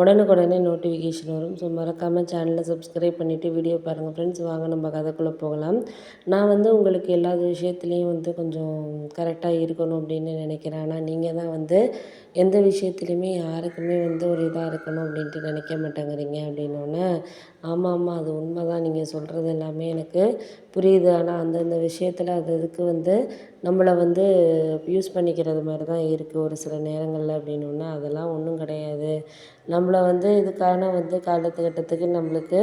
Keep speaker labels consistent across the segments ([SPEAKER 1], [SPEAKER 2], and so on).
[SPEAKER 1] உடனுக்குடனே நோட்டிஃபிகேஷன் வரும். ஸோ மறக்காமல் சேனலை சப்ஸ்கிரைப் பண்ணிவிட்டு வீடியோ பாருங்கள் ஃப்ரெண்ட்ஸ் வாங்க நம்ம கதைக்குள்ளே போகலாம். நான் வந்து உங்களுக்கு எல்லா விஷயத்துலேயும் வந்து கொஞ்சம் கரெக்டாக இருக்கணும் அப்படின்னு நினைக்கிறேன். ஆனால் நீங்கள் தான் வந்து எந்த விஷயத்துலையுமே யாருக்குமே வந்து ஒரு இதாக இருக்கணும் அப்படின்ட்டு நினைக்க மாட்டேங்கிறீங்க அப்படின்னோடனே ஆமாம் ஆமாம் அது உண்மை தான் நீங்கள் சொல்கிறது எல்லாமே எனக்கு புரியுது. ஆனால் அந்தந்த விஷயத்தில் அது இதுக்கு வந்து நம்மளை வந்து யூஸ் பண்ணிக்கிறது மாதிரி தான் இருக்குது ஒரு சில நேரங்களில் அப்படின்னோடனே அதெல்லாம் ஒன்றும் கிடையாது. நம்மள வந்து இதுக்கான வந்து காலத்துக்கட்டத்துக்கு நம்மளுக்கு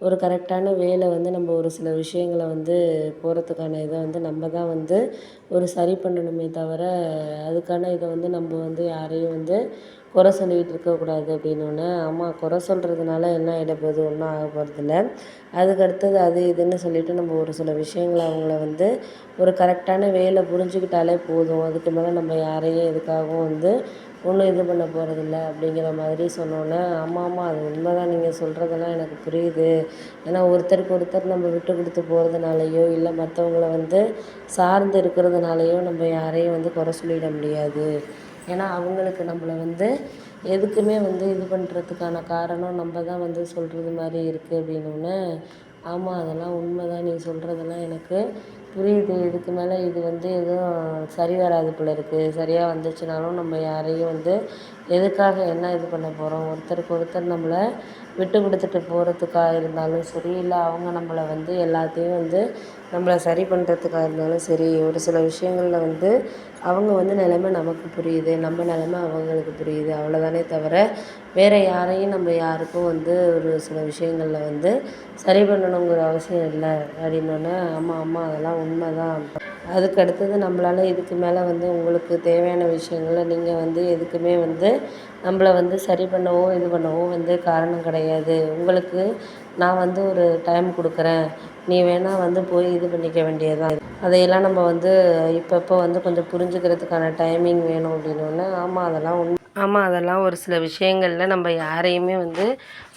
[SPEAKER 1] ஒரு கரெக்டான வேலை வந்து நம்ம ஒரு சில விஷயங்களை வந்து போகிறதுக்கான இதை வந்து நம்ம தான் வந்து ஒரு சரி பண்ணணுமே தவிர அதுக்கான இதை வந்து நம்ம வந்து யாரையும் வந்து குறை சொல்லிகிட்டு இருக்கக்கூடாது அப்படின்னோடனே ஆமாம் குறை சொல்கிறதுனால என்ன ஆகிட போகுது? ஒன்றும் ஆக போகிறதில்ல அதுக்கு அடுத்தது அது இதுன்னு சொல்லிவிட்டு நம்ம ஒரு சில விஷயங்களை அவங்கள வந்து ஒரு கரெக்டான வேலை புரிஞ்சுக்கிட்டாலே போதும். அதுக்கு மேலே நம்ம யாரையும் எதுக்காகவும் வந்து ஒன்றும் இது பண்ண போகிறதில்ல அப்படிங்கிற மாதிரி சொன்னோன்னே ஆமாம் ஆமாம் அது உண்மை தான் நீங்கள் சொல்கிறதெல்லாம் எனக்கு புரியுது. ஏன்னா ஒருத்தருக்கு ஒருத்தர் நம்ம விட்டு கொடுத்து போகிறதுனாலையோ இல்லை மற்றவங்கள வந்து சார்ந்து இருக்கிறதுனாலையோ நம்ம யாரையும் வந்து குறை சொல்லிட முடியாது. ஏன்னா அவங்களுக்கு நம்மளை வந்து எதுக்குமே வந்து இது பண்ணுறதுக்கான காரணம் நம்ம தான் வந்து சொல்கிறது மாதிரி இருக்குது அப்படின்னோடனே ஆமாம் அதெல்லாம் உண்மை தான் நீ சொல்கிறதெல்லாம் எனக்கு புரியுது. இதுக்கு மேலே இது வந்து எதுவும் சரி வராது போல இருக்குது சரியாக வந்துச்சுனாலும் நம்ம யாரையும் வந்து எதுக்காக என்ன இது பண்ண போகிறோம் ஒருத்தருக்கு ஒருத்தர் நம்மளை விட்டு கொடுத்துட்டு போகிறதுக்காக இருந்தாலும் சரி இல்லை அவங்க நம்மளை வந்து எல்லாத்தையும் வந்து நம்மளை சரி பண்ணுறதுக்காக இருந்தாலும் சரி ஒரு சில விஷயங்களில் வந்து அவங்க வந்து நிலமை நமக்கு புரியுது. நம்ம நிலமை அவங்களுக்கு புரியுது. அவ்வளோதானே தவிர வேறு யாரையும் நம்ம யாருக்கும் வந்து ஒரு சில விஷயங்களில் வந்து சரி பண்ணணுங்கிற அவசியம் இல்லை. அப்படின்னோடனே ஆமாம் ஆமாம் அதெல்லாம் உண்மை தான் அதுக்கு அடுத்தது நம்மளால் இதுக்கு மேலே வந்து உங்களுக்கு தேவையான விஷயங்கள நீங்கள் வந்து எதுக்குமே வந்து நம்மள வந்து சரி பண்ணவோ இது பண்ணவோ வந்து காரணம் கிடையாது. உங்களுக்கு நான் வந்து ஒரு டைம் கொடுக்குறேன். நீ வேணால் வந்து போய் இது பண்ணிக்க வேண்டியதுதான். அதையெல்லாம் நம்ம வந்து இப்பப்போ வந்து கொஞ்சம் புரிஞ்சுக்கிறதுக்கான டைமிங் வேணும் அப்படின்னோடனே ஆமாம் அதெல்லாம் ஒன்று ஆமாம் அதெல்லாம் ஒரு சில விஷயங்களில் நம்ம யாரையுமே வந்து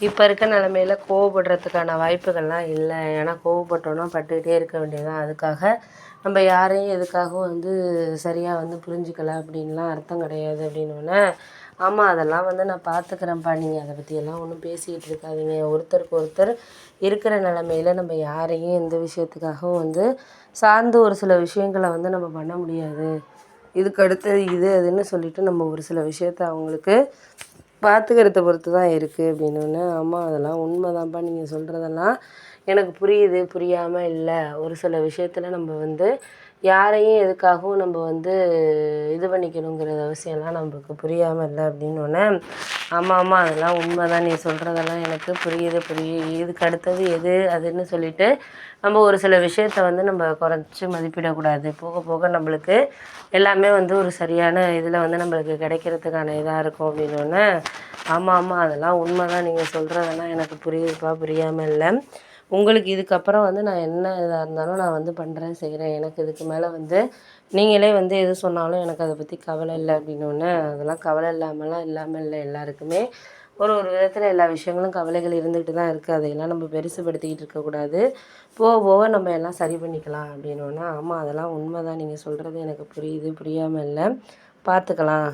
[SPEAKER 1] இப்போ இருக்க நிலமையில கோவப்படுறதுக்கான வாய்ப்புகள்லாம் இல்லை. ஏன்னா கோவப்பட்டோன்னா பட்டுக்கிட்டே இருக்க வேண்டியதுதான். அதுக்காக நம்ம யாரையும் எதுக்காகவும் வந்து சரியாக வந்து புரிஞ்சுக்கல அப்படின்லாம் அர்த்தம் கிடையாது அப்படின்னோடனே ஆமாம் அதெல்லாம் வந்து நான் பார்த்துக்கிறேன்ப்பா நீங்கள் அதை பற்றியெல்லாம் ஒன்றும் பேசிக்கிட்டு இருக்காதீங்க. ஒருத்தருக்கு ஒருத்தர் இருக்கிற நிலமையில நம்ம யாரையும் எந்த விஷயத்துக்காகவும் வந்து சார்ந்து ஒரு சில விஷயங்களை வந்து நம்ம பண்ண முடியாது. இதுக்கு அடுத்தது இது அதுன்னு சொல்லிட்டு நம்ம ஒரு சில விஷயத்த அவங்களுக்கு பார்த்துக்கிறத பொறுத்து தான் இருக்குது அப்படின்னோடனே ஆமாம் அதெல்லாம் உண்மை தான்ப்பா நீங்கள் சொல்கிறதெல்லாம் எனக்கு புரியுது புரியாமல் இல்லை. ஒரு சில விஷயத்தில் நம்ம வந்து யாரையும் எதுக்காகவும் நம்ம வந்து இது பண்ணிக்கணுங்கிற அவசியம்லாம் நம்மளுக்கு புரியாமல் இல்லை. அப்படின்னோடனே ஆமாம் ஆமாம் அதெல்லாம் உண்மை தான் நீ சொல்கிறதெல்லாம் எனக்கு புரியுது புரியுது. இதுக்கு அடுத்தது எது அதுன்னு சொல்லிட்டு நம்ம ஒரு சில விஷயத்த வந்து நம்ம குறைச்சி மதிப்பிடக்கூடாது. போக போக நம்மளுக்கு எல்லாமே வந்து ஒரு சரியான இதில் வந்து நம்மளுக்கு கிடைக்கிறதுக்கான இதாக இருக்கும் அப்படின்னோடனே ஆமாம் ஆமாம் அதெல்லாம் உண்மை தான் நீங்கள் சொல்கிறதெல்லாம் எனக்கு புரியுதுப்பா புரியாமல் இல்லை. உங்களுக்கு இதுக்கப்புறம் வந்து நான் என்ன இதாக இருந்தாலும் நான் வந்து பண்ணுறேன் செய்கிறேன். எனக்கு இதுக்கு மேலே வந்து நீங்களே வந்து எது சொன்னாலும் எனக்கு அதை பற்றி கவலை இல்லை அப்படின்னோடனே அதெல்லாம் கவலை இல்லாமலாம் இல்லாமல் இல்லை எல்லாருக்குமே. ஒரு ஒரு விதத்தில் எல்லா விஷயங்களும் கவலைகள் இருந்துகிட்டு தான் இருக்குது. அதையெல்லாம் நம்ம பெருசுப்படுத்திக்கிட்டு இருக்கக்கூடாது. போக போக நம்ம எல்லாம் சரி பண்ணிக்கலாம் அப்படின்னோன்னா ஆமாம் அதெல்லாம் உண்மை தான் நீங்கள் சொல்கிறது எனக்கு புரியுது புரியாமல் இல்லை. பார்த்துக்கலாம்.